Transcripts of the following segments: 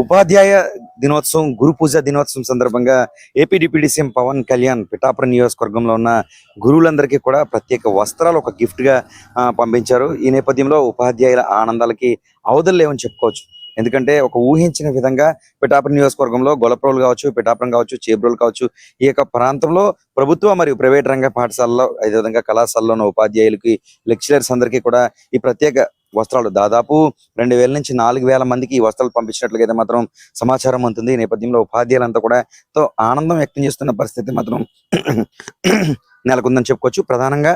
ఉపాధ్యాయ దినోత్సవం గురు పూజ దినోత్సవం సందర్భంగా AP deputy CM Pawan Kalyan Pithapuram నియోజకవర్గంలో ఉన్న గురువులందరికీ కూడా ప్రత్యేక వస్త్రాలు ఒక గిఫ్ట్గా పంపించారు. ఈ నేపథ్యంలో ఉపాధ్యాయుల ఆనందాలకి అవధులు లేవని చెప్పుకోవచ్చు. ఎందుకంటే ఒక ఊహించిన విధంగా పిఠాపురం నియోజకవర్గంలో గొలప్రోలు కావచ్చు పిఠాపురం కావచ్చు చేబ్రోలు కావచ్చు ఈ యొక్క ప్రాంతంలో ప్రభుత్వ మరియు ప్రైవేట్ రంగ పాఠశాలలో అదేవిధంగా కళాశాలలో ఉన్న ఉపాధ్యాయులకి లెక్చరర్స్ అందరికీ కూడా ఈ ప్రత్యేక వస్త్రాలు. దాదాపు రెండు వేల నుంచి నాలుగు వేల మందికి ఈ వస్త్రాలు పంపించినట్లుగా అయితే మాత్రం సమాచారం ఉంటుంది ఈ నేపథ్యంలో ఉపాధ్యాయులంతా కూడా తో ఆనందం వ్యక్తం చేస్తున్న పరిస్థితి మాత్రం నెలకొందని చెప్పుకోవచ్చు. ప్రధానంగా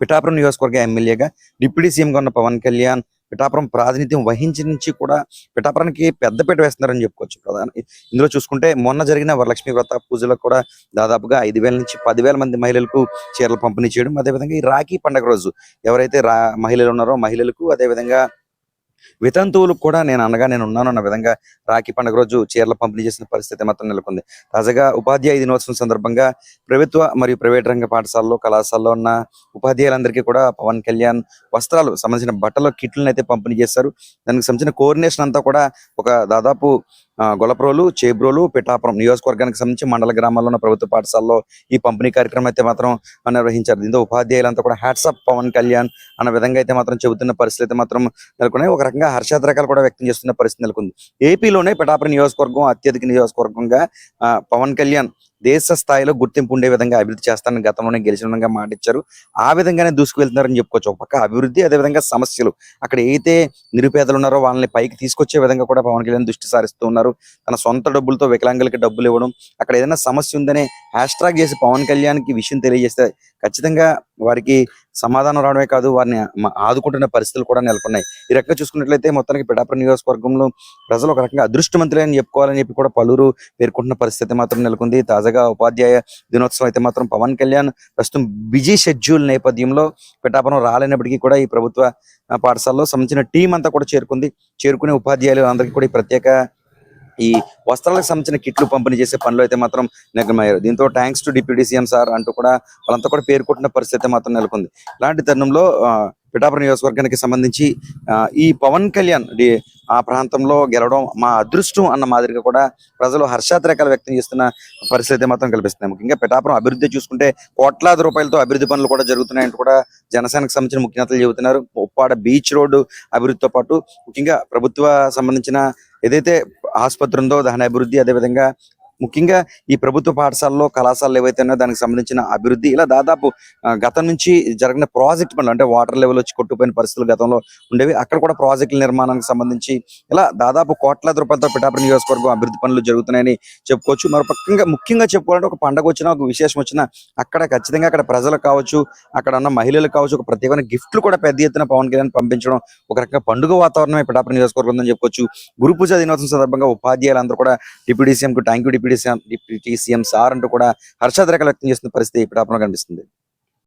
పిఠాపురం నియోజకవర్గ ఎమ్మెల్యేగా డిప్యూటీ సీఎంగా ఉన్న పవన్ కళ్యాణ్ పిఠాపురం ప్రాతినిధ్యం వహించి నుంచి కూడా పిఠాపురానికి పెద్దపీట వేస్తున్నారని చెప్పుకోవచ్చు. ప్రధాన ఇందులో చూసుకుంటే మొన్న జరిగిన వరలక్ష్మి వ్రత పూజలో కూడా దాదాపుగా ఐదు వేల నుంచి పదివేల మంది మహిళలకు చీరలు పంపిణీ చేయడం అదేవిధంగా ఈ రాఖీ పండుగ రోజు ఎవరైతే రా మహిళలు ఉన్నారో మహిళలకు అదేవిధంగా వితంతువులకు కూడా నేను అనగా నేను ఉన్నాను అన్న విధంగా రాఖీ పండుగ రోజు చీరలు పంపిణీ చేసిన పరిస్థితి మాత్రం నెలకొంది. తాజాగా ఉపాధ్యాయ దినోత్సవం సందర్భంగా ప్రభుత్వ మరియు ప్రైవేట్ రంగ పాఠశాలలో కళాశాలలో ఉన్న ఉపాధ్యాయులందరికీ కూడా పవన్ కళ్యాణ్ వస్త్రాలు సంబంధించిన బట్టల కిట్లను అయితే పంపిణీ చేశారు. దానికి సంబంధించిన కోఆర్డినేషన్ అంతా కూడా ఒక దాదాపు గొలప్రోలు చేబ్రోలు పిఠాపురం నియోజకవర్గానికి సంబంధించి మండల గ్రామాల్లో ఉన్న ప్రభుత్వ పాఠశాలలో ఈ పంపిణీ కార్యక్రమం అయితే మాత్రం నిర్వహించారు. దీంతో ఉపాధ్యాయులంతా కూడా హ్యాట్సప్ పవన్ కళ్యాణ్ అన్న విధంగా అయితే మాత్రం చెబుతున్న పరిస్థితి అయితే మాత్రం నెలకొన్నాయి ఒక రకంగా హర్షాద్రకాలు కూడా వ్యక్తం చేస్తున్న పరిస్థితి నెలకొంది. ఏపీలోనే పిఠాపురం నియోజకవర్గం అత్యధిక నియోజకవర్గంగా ఆ, పవన్ కళ్యాణ్ దేశ స్థాయిలో గుర్తింపు ఉండే విధంగా అభివృద్ధి చేస్తానని గతంలోనే గెలిచిన విధంగా మాట ఇచ్చారు. ఆ విధంగానే దూసుకువెళ్తున్నారని చెప్పుకోవచ్చు. ఒక పక్క అభివృద్ధి అదే విధంగా సమస్యలు. అక్కడ అయితే నిరుపేదలు ఉన్నారో వాళ్ళని పైకి తీసుకొచ్చే విధంగా కూడా పవన్ కళ్యాణ్ దృష్టి సారిస్తూ ఉన్నారు. తన సొంత డబ్బులతో వికలాంగులకి డబ్బులు ఇవ్వడం అక్కడ ఏదైనా సమస్య ఉందనే హ్యాష్ ట్రాక్ చేసి పవన్ కళ్యాణ్కి విషయం తెలియజేస్తే ఖచ్చితంగా వారికి సమాధానం రావడమే కాదు వారిని ఆదుకుంటున్న పరిస్థితులు కూడా నెలకొన్నాయి. ఈ రకంగా చూసుకున్నట్లయితే మొత్తానికి పిఠాపురం నియోజకవర్గంలో ప్రజలు ఒక రకంగా అదృష్టవంతులే అని చెప్పుకోవాలని చెప్పి కూడా పలువురు పేర్కొంటున్న పరిస్థితి మాత్రం నెలకొంది. తాజాగా ఉపాధ్యాయ దినోత్సవం అయితే మాత్రం పవన్ కళ్యాణ్ ప్రస్తుతం బిజీ షెడ్యూల్ నేపథ్యంలో పిఠాపురం రాలేనప్పటికీ కూడా ఈ ప్రభుత్వ పాఠశాలలో సంబంధించిన టీం అంతా కూడా చేరుకుంది. చేరుకునే ఉపాధ్యాయులు అందరికీ కూడా ఈ ప్రత్యేక ఈ వస్త్రాలకు సంబంధించిన కిట్లు పంపిణీ చేసే పనులు అయితే మాత్రం నిగ్నమయ్యారు దీంతో thanks to deputy CM sir అంటూ కూడా వాళ్ళంతా కూడా పేర్కొంటున్న పరిస్థితి మాత్రం నెలకొంది. ఇలాంటి తరుణంలో పిఠాపురం నియోజకవర్గానికి సంబంధించి ఈ పవన్ కళ్యాణ్ ఆ ప్రాంతంలో గెలవడం మా అదృష్టం అన్న మాదిరిగా కూడా ప్రజలు హర్షాతిరేకాలు వ్యక్తం చేస్తున్న పరిస్థితి మాత్రం కల్పిస్తున్నాయి. ముఖ్యంగా పిఠాపురం అభివృద్ధి చూసుకుంటే కోట్లాది రూపాయలతో అభివృద్ధి పనులు కూడా జరుగుతున్నాయంటూ కూడా జనసేనకు సంబంధించిన ముఖ్య నేతలు చెబుతున్నారు. ఉప్పాడ బీచ్ రోడ్డు అభివృద్ధితో పాటు ముఖ్యంగా ప్రభుత్వ సంబంధించిన ఏదైతే ఆసుపత్రి ఉందో దాని అభివృద్ధి అదేవిధంగా ముఖ్యంగా ఈ ప్రభుత్వ పాఠశాలలో కళాశాలలు ఏవైతే ఉన్నాయో దానికి సంబంధించిన అభివృద్ధి ఇలా దాదాపు గతం నుంచి జరిగిన ప్రాజెక్ట్ పనులు అంటే వాటర్ లెవెల్ వచ్చి కొట్టుపోయిన పరిస్థితులు గతంలో ఉండేవి. అక్కడ కూడా ప్రాజెక్టుల నిర్మాణానికి సంబంధించి ఇలా దాదాపు కోట్లాది రూపాయలతో పిఠాపురం నియోజకవర్గం అభివృద్ధి పనులు జరుగుతున్నాయని చెప్పుకోవచ్చు. మరో ముఖ్యంగా చెప్పుకోవాలంటే ఒక పండగ వచ్చినా ఒక విశేషం వచ్చినా అక్కడ ఖచ్చితంగా అక్కడ ప్రజలు కావచ్చు అక్కడ ఉన్న మహిళలు కావచ్చు ఒక ప్రత్యేకమైన గిఫ్ట్లు కూడా పెద్ద ఎత్తున పవన్ కళ్యాణ్ పంపించడం ఒక రకంగా పండుగ వాతావరణమే పిఠాపురం నియోజకవర్గం ఉందని చెప్పుకోవచ్చు. గురు పూజ దినోత్సవం సందర్భంగా ఉపాధ్యాయులందరూ కూడా డిప్యూటీ సీఎంకు thank you deputy deputy CM sir అంటూ కూడా హర్షాద్రేకాలు వ్యక్తం చేస్తున్న పరిస్థితి పిఠాపురంలో కనిపిస్తుంది.